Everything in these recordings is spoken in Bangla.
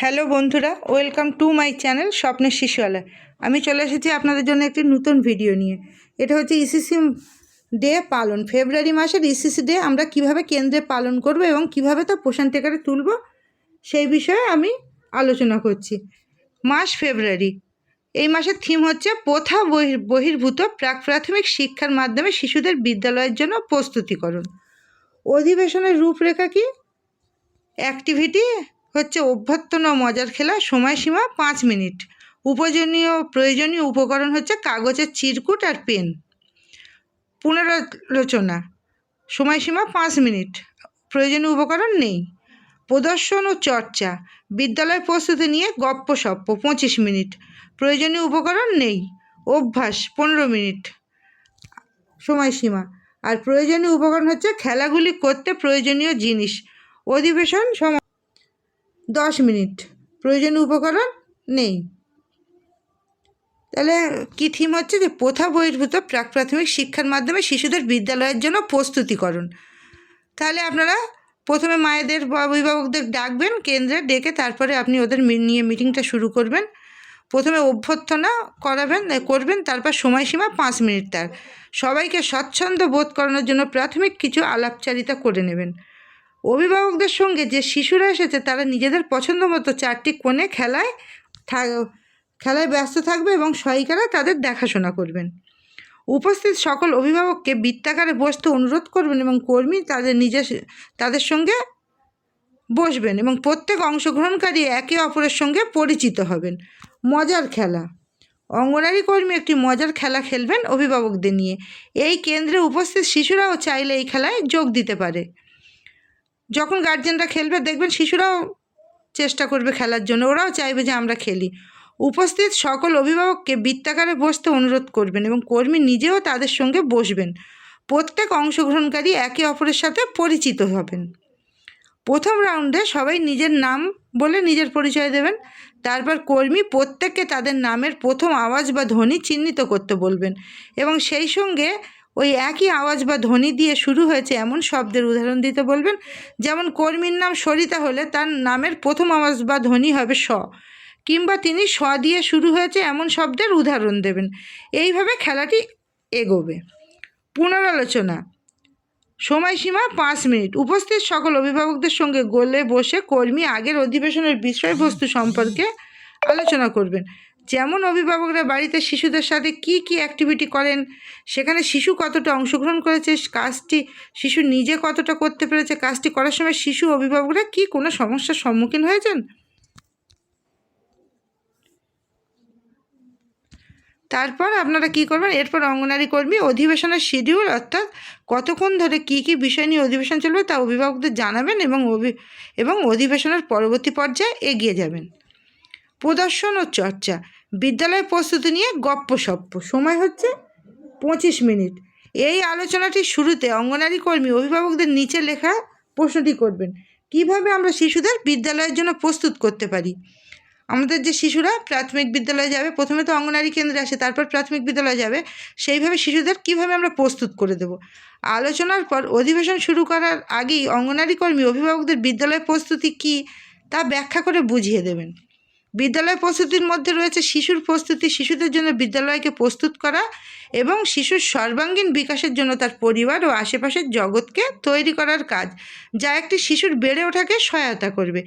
হ্যালো বন্ধুরা, ওয়েলকাম টু মাই চ্যানেল স্বপ্নের শিশুওয়ালা। আমি চলে এসেছি আপনাদের জন্য একটি নতুন ভিডিও নিয়ে। এটা হচ্ছে ইসিসি ডে পালন। ফেব্রুয়ারি মাসের ইসিসি ডে আমরা কীভাবে কেন্দ্রে পালন করব এবং কীভাবে তা পোষণ টেকারে তুলব, সেই বিষয়ে আমি আলোচনা করছি। মাস ফেব্রুয়ারি। এই মাসের থিম হচ্ছে প্রথা বহির- বহির্ভূত প্রাক প্রাথমিক শিক্ষার মাধ্যমে শিশুদের বিদ্যালয়ের জন্য প্রস্তুতিকরণ। অধিবেশনের রূপরেখা কি? অ্যাক্টিভিটি হচ্ছে অভ্যর্থনা মজার খেলা, সময়সীমা পাঁচ মিনিট। উপযোজনীয় প্রয়োজনীয় উপকরণ হচ্ছে কাগজের চিরকুট আর পেন। পুনরালোচনা, সময়সীমা পাঁচ মিনিট। প্রয়োজনীয় উপকরণ নেই। প্রদর্শন ও চর্চা, বিদ্যালয় প্রস্তুতি নিয়ে গপ্প সপ্প পঁচিশ মিনিট। প্রয়োজনীয় উপকরণ নেই। অভ্যাস পনেরো মিনিট। সময়সীমা, আর প্রয়োজনীয় উপকরণ হচ্ছে খেলাগুলি করতে প্রয়োজনীয় জিনিস। অধিবেশন সময় দশ মিনিট। প্রয়োজনীয় উপকরণ নেই। তাহলে কী থিম হচ্ছে যে প্রথা বহির্ভূত প্রাক প্রাথমিক শিক্ষার মাধ্যমে শিশুদের বিদ্যালয়ের জন্য প্রস্তুতিকরণ তাহলে আপনারা প্রথমে মায়েদের বা অভিভাবকদের ডাকবেন, কেন্দ্রে ডেকে তারপরে আপনি ওদের নিয়ে মিটিংটা শুরু করবেন। প্রথমে অভ্যর্থনা করাবেন করবেন, তারপর সময়সীমা পাঁচ মিনিট তার। সবাইকে স্বচ্ছন্দ বোধ করানোর জন্য প্রাথমিক কিছু আলাপচারিতা করে নেবেন। অভিভাবকদের সঙ্গে যে শিশুরা এসেছে, তারা নিজেদের পছন্দ মতো চারটি কোণে খেলায় খেলায় ব্যস্ত থাকবে এবং সহায়িকারা তাদের দেখাশোনা করবেন। উপস্থিত সকল অভিভাবককে বৃত্তাকারে বসতে অনুরোধ করবেন এবং কর্মী তাদের নিজের তাদের সঙ্গে বসবেন এবং প্রত্যেক অংশগ্রহণকারী একে অপরের সঙ্গে পরিচিত হবেন। মজার খেলা। অঙ্গনারী কর্মী একটি মজার খেলা খেলবেন অভিভাবকদের নিয়ে। এই কেন্দ্রে উপস্থিত শিশুরাও চাইলে এই খেলায় যোগ দিতে পারে। যখন গার্জেনরা খেলবে, দেখবেন শিশুরাও চেষ্টা করবে খেলার জন্য। ওরাও চাইবে যে আমরা খেলি। উপস্থিত সকল অভিভাবককে বৃত্তাকারে বসতে অনুরোধ করবেন এবং কর্মী নিজেও তাদের সঙ্গে বসবেন। প্রত্যেক অংশগ্রহণকারী একে অপরের সাথে পরিচিত হবেন। প্রথম রাউন্ডে সবাই নিজের নাম বলে নিজের পরিচয় দেবেন। তারপর কর্মী প্রত্যেককে তাদের নামের প্রথম আওয়াজ বা ধ্বনি চিহ্নিত করতে বলবেন। এবং সেই সঙ্গে ওই একই আওয়াজ বা ধ্বনি দিয়ে শুরু হয়েছে এমন শব্দের উদাহরণ দিতে বলবেন। যেমন, কর্মীর নাম সরিতা হলে তার নামের প্রথম আওয়াজ বা ধ্বনি হবে স। কিংবা, তিনি স দিয়ে শুরু হয়েছে এমন শব্দের উদাহরণ দেবেন। এইভাবে খেলাটি এগোবে। পুনরালোচনা। সময়সীমা পাঁচ মিনিট। উপস্থিত সকল অভিভাবকদের সঙ্গে গোলে বসে কর্মী আগের অধিবেশনের বিষয়বস্তু সম্পর্কে আলোচনা করবেন। যেমন অভিভাবকরা বাড়িতে শিশুদের সাথে কি কি অ্যাক্টিভিটি করেন, সেখানে শিশু কতটা অংশগ্রহণ করেছে, কাজটি শিশু নিজে কতটা করতে পেরেছে, কাজটি করার সময় শিশু অভিভাবকরা কি কোনো সমস্যার সম্মুখীন হয়েছেন? তারপর আপনারা কি করবেন? এরপর অঙ্গনারী কর্মী অধিবেশনের শিডিউল অর্থাৎ কতক্ষণ ধরে কি কি বিষয় নিয়ে অধিবেশন চলবে তা অভিভাবকদের জানাবেন এবং অভি, এবং অধিবেশনের পরবর্তী পর্যায়ে এগিয়ে যাবেন। প্রদর্শন ও চর্চা বিদ্যালয় প্রস্তুতি নিয়ে গপ্পসপ্প সময় হচ্ছে পঁচিশ মিনিট। এই আলোচনাটির শুরুতে অঙ্গনারী কর্মী অভিভাবকদের নিচে লেখা প্রশ্নটি করবেন। কীভাবে আমরা শিশুদের বিদ্যালয়ের জন্য প্রস্তুত করতে পারি? আমাদের যে শিশুরা প্রাথমিক বিদ্যালয়ে যাবে, প্রথমে তো অঙ্গনারী কেন্দ্রে আসে, তারপর প্রাথমিক বিদ্যালয়ে যাবে, সেইভাবে শিশুদের কীভাবে আমরা প্রস্তুত করে দেব? আলোচনার পর অধিবেশন শুরু করার আগেই অঙ্গনারী কর্মী অভিভাবকদের বিদ্যালয় প্রস্তুতি কী তা ব্যাখ্যা করে বুঝিয়ে দেবেন। বিদ্যালয় প্রস্তুতির মধ্যে রয়েছে শিশুর প্রস্তুতি, শিশুদের জন্য বিদ্যালয়কে প্রস্তুত করা এবং শিশুর সর্বাঙ্গীন বিকাশের জন্য তার পরিবার ও আশেপাশের জগৎকে তৈরি করার কাজ, যা একটি শিশুর বেড়ে ওঠাকে সহায়তা করবে।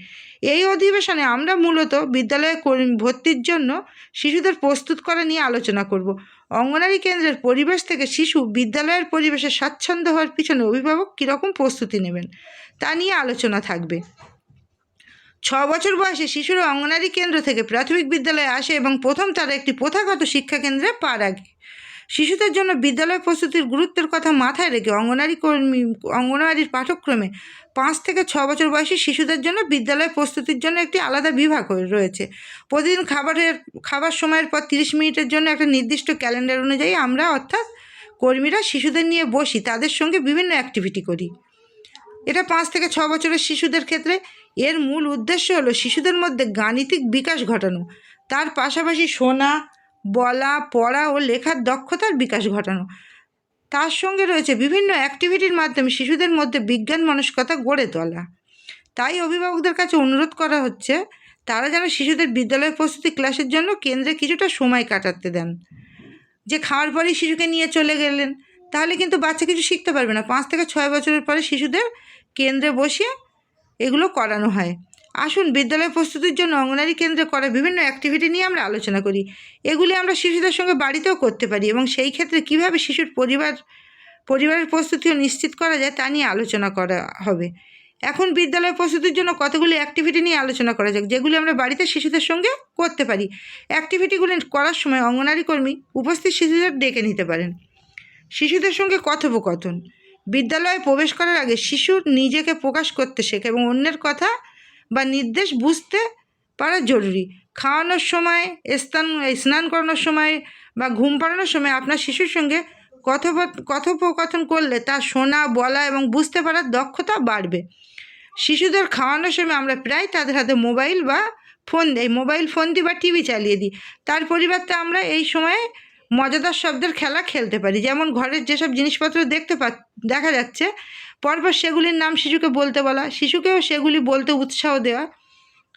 এই অধিবেশনে আমরা মূলত বিদ্যালয়ে ভর্তির জন্য শিশুদের প্রস্তুত করা নিয়ে আলোচনা করব। অঙ্গনারী কেন্দ্রের পরিবেশ থেকে শিশু বিদ্যালয়ের পরিবেশে স্বাচ্ছন্দ্য হওয়ার পিছনে অভিভাবক কীরকম প্রস্তুতি নেবেন, তা নিয়ে আলোচনা থাকবে। ছ বছর বয়সে শিশুরা অঙ্গনারী কেন্দ্র থেকে প্রাথমিক বিদ্যালয়ে আসে এবং প্রথম তারা একটি প্রথাগত শিক্ষা কেন্দ্রে পা রাখে। শিশুদের জন্য বিদ্যালয় প্রস্তুতির গুরুত্বের কথা মাথায় রেখে অঙ্গনারী কর্মী, অঙ্গনওয়াড়ির পাঠ্যক্রমে পাঁচ থেকে ছ বছর বয়সী শিশুদের জন্য বিদ্যালয় প্রস্তুতির জন্য একটি আলাদা বিভাগ রয়েছে। প্রতিদিন খাবারের, খাবার সময়ের পর তিরিশ মিনিটের জন্য একটা নির্দিষ্ট ক্যালেন্ডার অনুযায়ী আমরা অর্থাৎ কর্মীরা শিশুদের নিয়ে বসি, তাদের সঙ্গে বিভিন্ন অ্যাক্টিভিটি করি। এটা পাঁচ থেকে ছ বছরের শিশুদের ক্ষেত্রে এর মূল উদ্দেশ্য হলো শিশুদের মধ্যে গাণিতিক বিকাশ ঘটানো। তার পাশাপাশি শোনা, বলা, পড়া ও লেখার দক্ষতার বিকাশ ঘটানো। তার সঙ্গে রয়েছে বিভিন্ন অ্যাক্টিভিটির মাধ্যমে শিশুদের মধ্যে বিজ্ঞান মনস্কতা গড়ে তোলা। তাই অভিভাবকদের কাছে অনুরোধ করা হচ্ছে, তারা যেন শিশুদের বিদ্যালয় প্রস্তুতি ক্লাসের জন্য কেন্দ্রে কিছুটা সময় কাটাতে দেন। যে খাওয়ার পরেই শিশুকে নিয়ে চলে গেলেন, তাহলে কিন্তু বাচ্চা কিছু শিখতে পারবে না। পাঁচ থেকে ছয় বছরের পরে শিশুদের কেন্দ্রে বসিয়ে এগুলো করানো হয়। আসুন, বিদ্যালয় প্রস্তুতির জন্য অঙ্গনারী কেন্দ্রে করা বিভিন্ন অ্যাক্টিভিটি নিয়ে আমরা আলোচনা করি। এগুলি আমরা শিশুদের সঙ্গে বাড়িতেও করতে পারি এবং সেই ক্ষেত্রে কীভাবে শিশুর পরিবার, পরিবারের প্রস্তুতিও নিশ্চিত করা যায় তা নিয়ে আলোচনা করা হবে। এখন বিদ্যালয় প্রস্তুতির জন্য কতগুলি অ্যাক্টিভিটি নিয়ে আলোচনা করা যাক, যেগুলি আমরা বাড়িতে শিশুদের সঙ্গে করতে পারি। অ্যাক্টিভিটিগুলি করার সময় অঙ্গনারী কর্মী উপস্থিত শিশুদের ডেকে নিতে পারেন। শিশুদের সঙ্গে কথোপকথন। বিদ্যালয়ে প্রবেশ করার আগে শিশুর নিজেকে প্রকাশ করতে শেখে এবং অন্যের কথা বা নির্দেশ বুঝতে পারা জরুরি। খাওয়ানোর সময় স্নান স্নান করানোর সময় বা ঘুম পাড়ানোর সময় আপনার শিশুর সঙ্গে কথোপ কথোপকথন করলে তা শোনা, বলা এবং বুঝতে পারার দক্ষতা বাড়বে। শিশুদের খাওয়ানোর সময় আমরা প্রায় তাদের হাতে মোবাইল বা ফোন দেই। মোবাইল, ফোন দিই বা টিভি চালিয়ে দিই। তার পরিবর্তে আমরা এই সময়ে মজাদার শব্দের খেলা খেলতে পারি। যেমন ঘরের যেসব জিনিসপত্র দেখতে পা দেখা যাচ্ছে, পরপর সেগুলির নাম শিশুকে বলতে বলা, শিশুকেও সেগুলি বলতে উৎসাহ দেওয়া।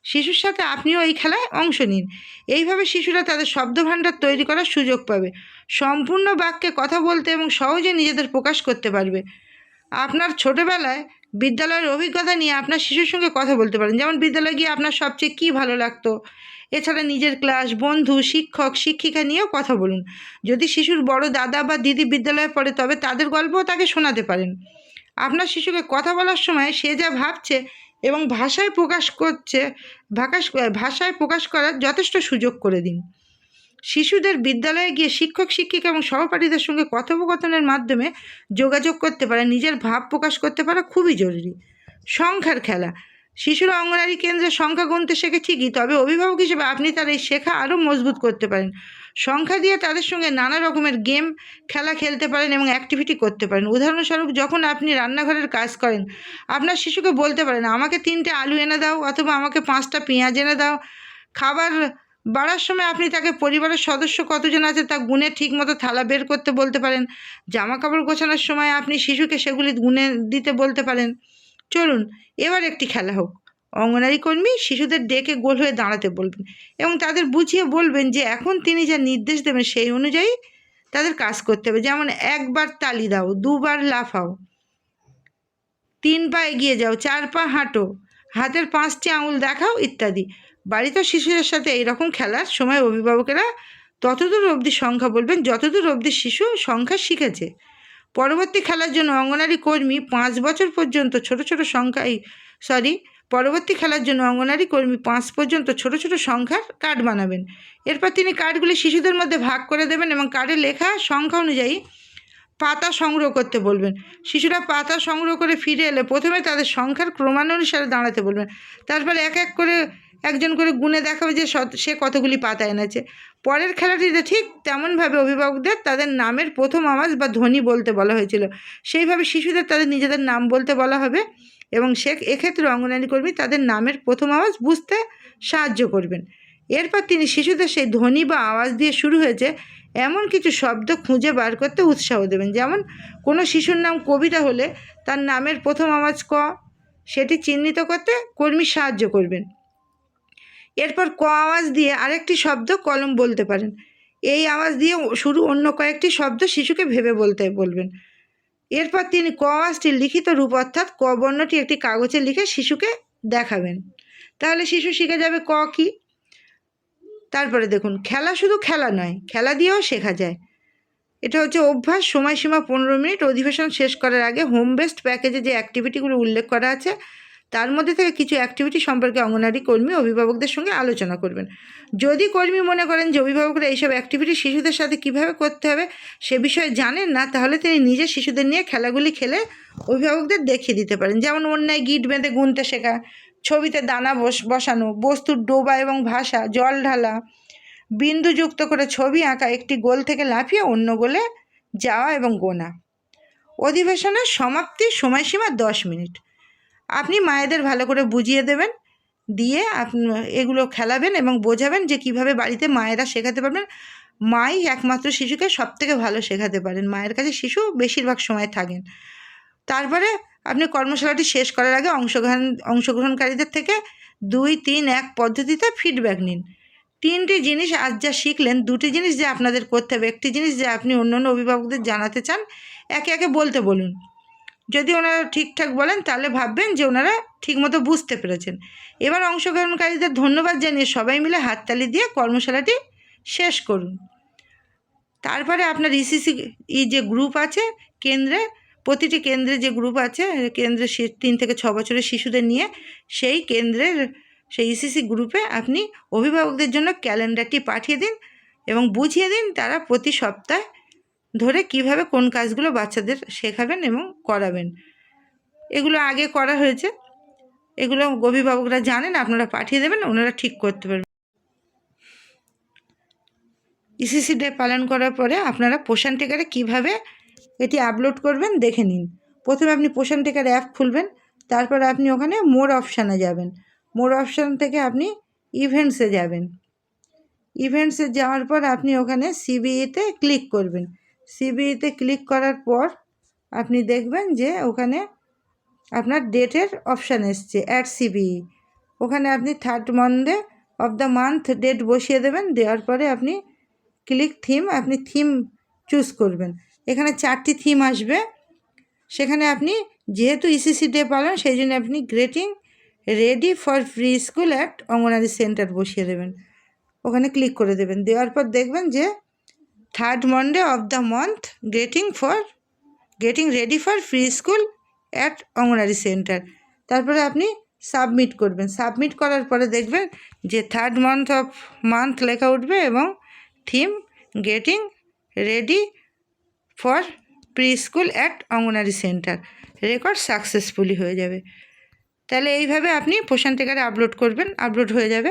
শিশুর সাথে আপনিও এই খেলায় অংশ নিন। এইভাবে শিশুরা তাদের শব্দভাণ্ডার তৈরি করার সুযোগ পাবে। সম্পূর্ণ বাক্যে কথা বলতে এবং সহজে নিজেদের প্রকাশ করতে পারবে। আপনার ছোটোবেলায় বিদ্যালয়ের অভিজ্ঞতা নিয়ে আপনার শিশুর সঙ্গে কথা বলতে পারেন। যেমন বিদ্যালয়ে গিয়ে আপনার সবচেয়ে কী ভালো লাগতো? এছাড়া নিজের ক্লাস, বন্ধু, শিক্ষক, শিক্ষিকা নিয়েও কথা বলুন। যদি শিশুর বড় দাদা বা দিদি বিদ্যালয়ে পড়ে, তবে তাদের গল্পও তাকে শোনাতে পারেন। আপনার শিশুকে কথা বলার সময় সে যা ভাবছে এবং ভাষায় প্রকাশ করছে ভাষায় প্রকাশ করার যথেষ্ট সুযোগ করে দিন। শিশুদের বিদ্যালয়ে গিয়ে শিক্ষক, শিক্ষিকা এবং সহপাঠীদের সঙ্গে কথোপকথনের মাধ্যমে যোগাযোগ করতে পারে, নিজের ভাব প্রকাশ করতে পারা খুবই জরুরি। সংখ্যার খেলা। শিশুরা অঙ্গনারী কেন্দ্রে সংখ্যা গুনতে শেখে ঠিকই, তবে অভিভাবক হিসেবে আপনি তার এই শেখা আরও মজবুত করতে পারেন। সংখ্যা দিয়ে তাদের সঙ্গে নানা রকমের গেম, খেলা খেলতে পারেন এবং অ্যাক্টিভিটি করতে পারেন। উদাহরণস্বরূপ, যখন আপনি রান্নাঘরের কাজ করেন, আপনার শিশুকে বলতে পারেন, আমাকে তিনটে আলু এনে দাও অথবা আমাকে পাঁচটা পেঁয়াজ এনে দাও, খাবার বাড়ার সময় আপনি তাকে পরিবারের সদস্য কতজন আছে তা গুনে ঠিকমতো থালা বের করতে বলতে পারেন। জামা কাপড় গোছানোর সময় আপনি শিশুকে সেগুলি গুনে দিতে বলতে পারেন। চলুন, এবার একটি খেলা হোক। অঙ্গনারী কর্মী শিশুদের ডেকে গোল হয়ে দাঁড়াতে বলবেন এবং তাদের বুঝিয়ে বলবেন যে এখন তিনি যা নির্দেশ দেবেন সেই অনুযায়ী তাদের কাজ করতে হবে। যেমন, একবার তালি দাও, দুবার লাফাও। তিন পা এগিয়ে যাও, চার পা হাঁটো, হাতের পাঁচটি আঙুল দেখাও ইত্যাদি। বাড়িতে শিশুদের সাথে এইরকম খেলার সময় অভিভাবকেরা ততদূর অবধি সংখ্যা বলবেন, যতদূর অবধি শিশু সংখ্যা শিখেছে। পরবর্তী খেলার জন্য অঙ্গনারী কর্মী পাঁচ বছর পর্যন্ত ছোট ছোট সংখ্যায়, সরি, পরবর্তী খেলার জন্য অঙ্গনারী কর্মী পাঁচ পর্যন্ত ছোট ছোট সংখ্যার কার্ড বানাবেন। এরপর তিনি কার্ডগুলি শিশুদের মধ্যে ভাগ করে দেবেন এবং কার্ডে লেখা সংখ্যা অনুযায়ী পাতা সংগ্রহ করতে বলবেন। শিশুরা পাতা সংগ্রহ করে ফিরে এলে প্রথমে তাদের সংখ্যার ক্রমানুসারে দাঁড়াতে বলবেন। তারপরে এক এক করে একজন করে গুণে দেখাবে যে সে কতগুলি পাতা এনেছে। পরের খেলাটিতে ঠিক তেমনভাবে অভিভাবকদের তাদের নামের প্রথম আওয়াজ বা ধ্বনি বলতে বলা হয়েছিল। সেইভাবে শিশুদের তাদের নিজেদের নাম বলতে বলা হবে এবং সে এক্ষেত্রে অঙ্গনারী কর্মী তাদের নামের প্রথম আওয়াজ বুঝতে সাহায্য করবেন। এরপর তিনি শিশুদের সেই ধ্বনি বা আওয়াজ দিয়ে শুরু হয়েছে এমন কিছু শব্দ খুঁজে বার করতে উৎসাহ দেবেন। যেমন, কোনো শিশুর নাম কবিতা হলে তার নামের প্রথম আওয়াজ ক, সেটি চিহ্নিত করতে কর্মী সাহায্য করবেন। এরপর ক আওয়াজ দিয়ে আরেকটি শব্দ কলম বলতে পারেন। এই আওয়াজ দিয়ে শুরু অন্য কয়েকটি শব্দ শিশুকে ভেবে বলতে বলবেন। এরপর তিনি ক আওয়াজটির লিখিত রূপ অর্থাৎ ক বর্ণটি একটি কাগজে লিখে শিশুকে দেখাবেন। তাহলে শিশু শিখে যাবে ক কী? তারপরে দেখুন, খেলা শুধু খেলা নয়, খেলা দিয়েও শেখা যায়। এটা হচ্ছে অভ্যাস, সময়সীমা পনেরো মিনিট, অধিবেশন শেষ করার আগে হোম বেস্ট প্যাকেজে যে অ্যাক্টিভিটিগুলো উল্লেখ করা আছে তার মধ্যে থেকে কিছু অ্যাক্টিভিটি সম্পর্কে অঙ্গনারী কর্মী, অভিভাবকদের সঙ্গে আলোচনা করবেন। যদি কর্মী মনে করেন যে অভিভাবকরা এইসব অ্যাক্টিভিটি শিশুদের সাথে কীভাবে করতে হবে সে বিষয়ে জানেন না, তাহলে তিনি নিজে শিশুদের নিয়ে খেলাগুলি খেলে অভিভাবকদের দেখিয়ে দিতে পারেন। যেমন অন্যায়, গিট বেঁধে গুনতে শেখা, ছবিতে দানা বস বসানো, বস্তুর ডোবা এবং ভাষা জল ঢালা বিন্দুযুক্ত করে ছবি আঁকা, একটি গোল থেকে লাফিয়ে অন্য গোলে যাওয়া এবং গোনা। অধিবেশনের সমাপ্তির সময়সীমা দশ মিনিট। আপনি মায়েদের ভালো করে বুঝিয়ে দেবেন, দিয়ে আপনি এগুলো খেলাবেন এবং বোঝাবেন যে কীভাবে বাড়িতে মায়েরা শেখাতে পারবেন। মাই একমাত্র শিশুকে সব থেকে ভালো শেখাতে পারেন। মায়ের কাছে শিশু বেশিরভাগ সময় থাকেন। তারপরে আপনি কর্মশালাটি শেষ করার আগে অংশগ্রহণ, অংশগ্রহণকারীদের থেকে দুই, তিন, এক পদ্ধতিতে ফিডব্যাক নিন। তিনটি জিনিস আজ যা শিখলেন, দুটি জিনিস যে আপনাদের করতে হবে, একটি জিনিস যে আপনি অন্য অন্য অভিভাবকদের জানাতে চান, একে একে বলতে বলুন। যদি ওনারা ঠিকঠাক বলেন, তাহলে ভাববেন যে ওনারা ঠিকমতো বুঝতে পেরেছেন। এবার অংশগ্রহণকারীদের ধন্যবাদ জানিয়ে সবাই মিলে হাততালি দিয়ে কর্মশালাটি শেষ করুন। তারপরে আপনার ইসিসি ই যে গ্রুপ আছে, কেন্দ্রে, প্রতিটি কেন্দ্রে যে গ্রুপ আছে, কেন্দ্রে তিন থেকে ছ বছরের শিশুদের নিয়ে সেই কেন্দ্রের, সেই ইসিসি গ্রুপে আপনি অভিভাবকদের জন্য ক্যালেন্ডারটি পাঠিয়ে দিন এবং বুঝিয়ে দিন তারা প্রতি সপ্তাহে ধরে কীভাবে কোন কাজগুলো বাচ্চাদের শেখাবেন এবং করাবেন। এগুলো আগে করা হয়েছে। এগুলো অভিভাবকরা জানেন, আপনারা পাঠিয়ে দেবেন, ওনারা ঠিক করতে পারবেন। ইসিসি ডে পালন করার পরে আপনারা পোষণ টেকারে কীভাবে এটি আপলোড করবেন দেখে নিন। প্রথমে আপনি পোষণ টেকার অ্যাপ খুলবেন, তারপরে আপনি ওখানে মোর অপশানে যাবেন। মোর অপশান থেকে আপনি ইভেন্টসে যাবেন। ইভেন্টসে যাওয়ার পর আপনি ওখানে সিবিইতে ক্লিক করবেন। সিবিইতে ক্লিক করার পর আপনি দেখবেন যে ওখানে আপনার ডেটের অপশান এসছে অ্যাট সিবিই ওখানে আপনি third Monday of the month date বসিয়ে দেবেন, দেওয়ার পরে আপনি ক্লিক থিম আপনি থিম চুজ করবেন। এখানে চারটি থিম আসবে। সেখানে আপনি যেহেতু ইসিসি ডে পালন, সেই জন্য আপনি getting ready for preschool at Anganwadi centre বসিয়ে দেবেন। ওখানে ক্লিক করে দেবেন। দেওয়ার পর দেখবেন যে third Monday of the month getting for getting ready for preschool at Anganwadi centre তারপরে আপনি সাবমিট করবেন। সাবমিট করার পরে দেখবেন যে থার্ড মান্থ অফ মান্থ লেখা উঠবে এবং theme getting ready for preschool at Anganwadi centre record successfully হয়ে যাবে। তাহলে এইভাবে আপনি টেকারে আপলোড করবেন। আপলোড হয়ে যাবে।